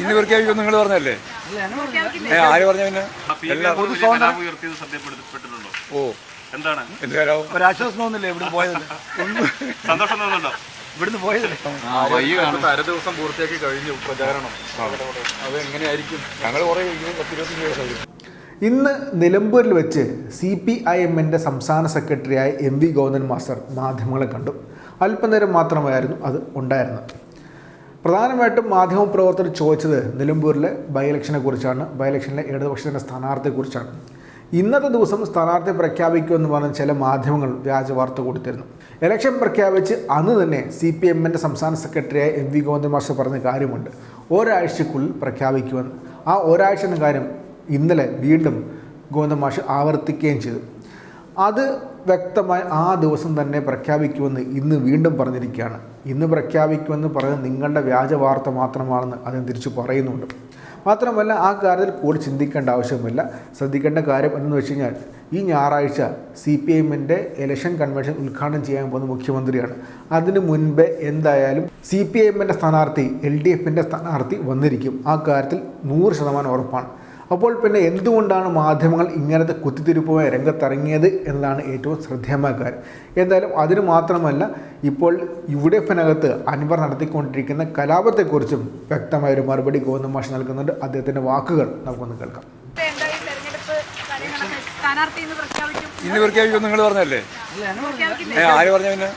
ഇന്ന് പ്രഖ്യാപിക്കും നിങ്ങൾ പറഞ്ഞല്ലേ ആര് പറഞ്ഞ പിന്നെ? ഓ. എന്താണ്? ഇവിടുന്ന് പോയതല്ലേ സന്തോഷം തോന്നുന്നുണ്ടോ? ഇവിടുന്ന് പോയതല്ലേ അര ദിവസം പൂർത്തിയാക്കി കഴിഞ്ഞു പ്രചാരണം. അത് എങ്ങനെയായിരിക്കും? ഞങ്ങൾ കുറേ പത്തിരുപത്തഞ്ച് ഇന്ന് നിലമ്പൂരിൽ വെച്ച് സി പി ഐ എമ്മിന്റെ സംസ്ഥാന സെക്രട്ടറിയായ എം വി ഗോവിന്ദൻ മാസ്റ്റർ മാധ്യമങ്ങളെ കണ്ടു. അല്പനേരം മാത്രമായിരുന്നു അത് ഉണ്ടായിരുന്നത്. പ്രധാനമായിട്ടും മാധ്യമപ്രവർത്തകർ ചോദിച്ചത് നിലമ്പൂരിലെ ബൈ ഇലക്ഷനെ കുറിച്ചാണ്. ബൈ ഇലക്ഷനിലെ ഇടതുപക്ഷത്തിന്റെ സ്ഥാനാർത്ഥിയെക്കുറിച്ചാണ്. ഇന്നത്തെ ദിവസം സ്ഥാനാർത്ഥി പ്രഖ്യാപിക്കുമെന്ന് പറഞ്ഞ ചില മാധ്യമങ്ങൾ വ്യാജ വാർത്ത കൊടുത്തിരുന്നു ഇലക്ഷൻ പ്രഖ്യാപിച്ച് അന്ന് തന്നെ സി പി എമ്മിന്റെ സംസ്ഥാന സെക്രട്ടറിയായ എം വി ഗോവിന്ദൻ പറഞ്ഞ കാര്യമുണ്ട്. ഒരാഴ്ചക്കുള്ളിൽ പ്രഖ്യാപിക്കുമെന്ന്. ആ ഒരാഴ്ച എന്ന കാര്യം ഇന്നലെ വീണ്ടും ഗോവിന്ദൻ മാഷ് ആവർത്തിക്കുകയും ചെയ്തു. അത് വ്യക്തമായി ആ ദിവസം തന്നെ പ്രഖ്യാപിക്കുമെന്ന് ഇന്ന് വീണ്ടും പറഞ്ഞിരിക്കുകയാണ്. ഇന്ന് പ്രഖ്യാപിക്കുമെന്ന് പറയുന്നത് നിങ്ങളുടെ വ്യാജ വാർത്ത മാത്രമാണെന്ന് അദ്ദേഹം തിരിച്ചു പറയുന്നുണ്ട്. മാത്രമല്ല ആ കാര്യത്തിൽ കൂടി ചിന്തിക്കേണ്ട ആവശ്യമില്ല. ശ്രദ്ധിക്കേണ്ട കാര്യം എന്ന് വെച്ച് കഴിഞ്ഞാൽ ഈ ഞായറാഴ്ച സി പി എമ്മിന്റെ ഇലക്ഷൻ കൺവെൻഷൻ ഉദ്ഘാടനം ചെയ്യാൻ പോകുന്ന മുഖ്യമന്ത്രിയാണ്. അതിന് മുൻപേ എന്തായാലും സി പി എമ്മിന്റെ സ്ഥാനാർത്ഥി എൽ ഡി എഫിന്റെ സ്ഥാനാർത്ഥി വന്നിരിക്കും. ആ കാര്യത്തിൽ നൂറ് ശതമാനം ഉറപ്പാണ്. അപ്പോൾ പിന്നെ എന്തുകൊണ്ടാണ് മാധ്യമങ്ങൾ ഇങ്ങനത്തെ കുത്തിത്തിരിപ്പുമായി രംഗത്തിറങ്ങിയത് എന്നതാണ് ഏറ്റവും ശ്രദ്ധേയമായ കാര്യം. എന്തായാലും അതിന് മാത്രമല്ല ഇപ്പോൾ യു ഡി എഫിനകത്ത് അൻവർ നടത്തിക്കൊണ്ടിരിക്കുന്ന കലാപത്തെക്കുറിച്ചും വ്യക്തമായൊരു മറുപടി ഗോവിന്ദ മാഷ് നൽകുന്നുണ്ട്. അദ്ദേഹത്തിന്റെ വാക്കുകൾ നമുക്കൊന്ന് കേൾക്കാം. ഇന്ന് പ്രഖ്യാപിക്കും നിങ്ങൾ പറഞ്ഞല്ലേ? ഏ ആര് പറഞ്ഞ പിന്നെ?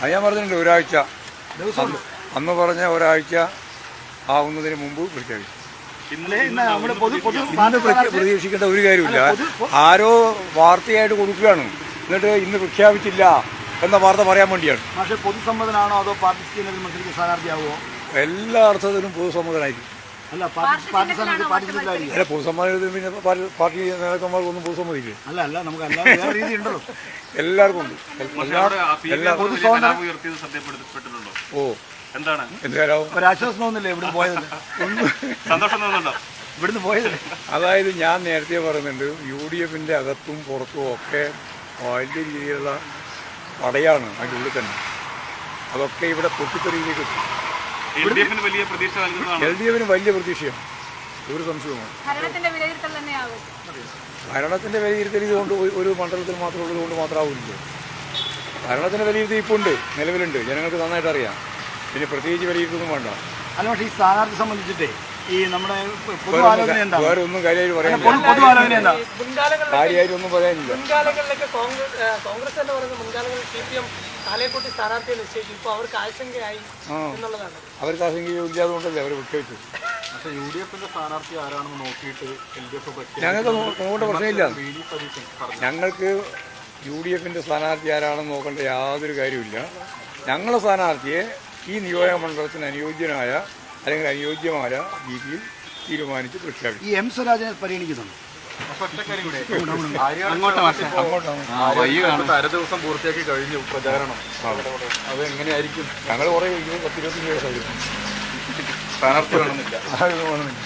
അത് ഞാൻ പറഞ്ഞിട്ടുണ്ട് ഒരാഴ്ച. അന്ന് അന്ന് പറഞ്ഞ ഒരാഴ്ച ആവുന്നതിന് മുമ്പ് പ്രഖ്യാപിക്കും. ഇന്നലെ ഇന്ന് നമ്മുടെ പൊതു പൊതു പ്രതീക്ഷിക്കേണ്ട ഒരു കാര്യമില്ല. ആരോ വാർത്തയായിട്ട് കൊടുക്കുകയാണ്. എന്നിട്ട് ഇന്ന് പ്രഖ്യാപിച്ചില്ല എന്ന വാർത്ത പറയാൻ വേണ്ടിയാണ്. പക്ഷേ പൊതുസമ്മതനാണോ അതോ പാർട്ടി മന്ത്രിക്ക് മത്സരിക്കുന്ന സ്ഥാനാർത്ഥിയാവുമോ എല്ലാ അർത്ഥത്തിലും പൊതുസമ്മതനായിരിക്കും. അല്ല പാർട്ടി പിന്നെ പാർട്ടി- നേതാക്കന്മാർക്കൊന്നും പൊതുസമ്മതിക്കില്ല. അല്ല അല്ല നമുക്ക് അല്ലാതെ രീതി ഉണ്ടല്ലോ എല്ലാവർക്കും ഉണ്ട്. ഓ. എന്താണ്? ഒരാശ്വാസം തോന്നില്ലേ പോയതല്ലേ സന്തോഷം തോന്നുന്നുണ്ടോ? ഇവിടുന്ന് പോയതല്ലേ അതായത് ഞാൻ നേരത്തെ പറയുന്നുണ്ട് യു ഡി എഫിന്റെ അകത്തും പുറത്തും ഒക്കെ വലിയ രീതിയിലുള്ള പടയാണ് അതിന്റെ ഉള്ളിൽ തന്നെ. അതൊക്കെ ഇവിടെ പൊട്ടിത്തെറിയിലേക്ക് എൽ ഡി എഫിന് വലിയ പ്രതീക്ഷയാണ്. ഒരു സംശയവുമാണ് ഭരണത്തിന്റെ വിലയിരുത്തൽ ഇതുകൊണ്ട് ഒരു- ഒരു മണ്ഡലത്തിൽ മാത്രം ഉള്ളതുകൊണ്ട് മാത്രമാവില്ല. ഭരണത്തിന്റെ വിലയിരുത്തൽ ഇപ്പോൾ ഉണ്ട് നിലവിലുണ്ട്. ജനങ്ങൾക്ക് നന്നായിട്ട് അറിയാം പിന്നെ പ്രത്യേകിച്ച് വിലയിരുത്തൊന്നും വേണ്ട. അല്ല പക്ഷേ ഈ സ്ഥാനാർത്ഥി സംബന്ധിച്ചിട്ടേ ഈ നമ്മുടെ പൊതു എന്താ ആലോചന വേറെ ഒന്നും കാര്യമായിട്ട് പൊതു ആലോചന എന്താ? കാര്യമായിട്ടൊന്നും പറയാനില്ല. മുൻകാലങ്ങളിലൊക്കെ കോൺഗ്രസ് കോൺഗ്രസ് എന്ന് പറയുന്ന മുൻകാലങ്ങളിൽ സി പി എം കാലേക്കൂട്ടി സ്ഥാനാർത്ഥിയെ നിശ്ചയിച്ചു. ഇപ്പോൾ അവർക്ക് ആശങ്കയായി എന്നുള്ളതാണ്. അവർക്ക് ആശങ്കയും ഇല്ലാതുകൊണ്ടല്ലേ അവർ വിട്ടുവെച്ചു പക്ഷേ യു ഡി എഫിന്റെ സ്ഥാനാർത്ഥി ആരാണെന്ന് നോക്കിയിട്ട് എൽ ഡി എഫ് ഞങ്ങൾക്ക് നോക്കേണ്ട പ്രശ്നമില്ല. ഞങ്ങൾക്ക് യു ഡി എഫിന്റെ സ്ഥാനാർത്ഥി ആരാണെന്ന് നോക്കേണ്ട യാതൊരു കാര്യമില്ല ഞങ്ങളുടെ സ്ഥാനാർത്ഥിയെ ഈ നിയോജക മണ്ഡലത്തിന് അനുയോജ്യനായ അല്ലെങ്കിൽ അനുയോജ്യമായ രീതിയിൽ തീരുമാനിച്ച് പ്രഖ്യാപിക്കും ഈ എം സ്വരാജനെ പരിഗണിക്കുന്നുണ്ട്? ദിവസം പൂർത്തിയാക്കി കഴിഞ്ഞു പ്രചാരണം. അത്. എങ്ങനെയായിരിക്കും? ഞങ്ങൾ കുറേ ഇരുപത് പത്തിരുപത്തഞ്ച് ദിവസമായി സ്ഥാനാർത്ഥി വേണമെന്നില്ല. ആരും വേണമെന്നില്ല.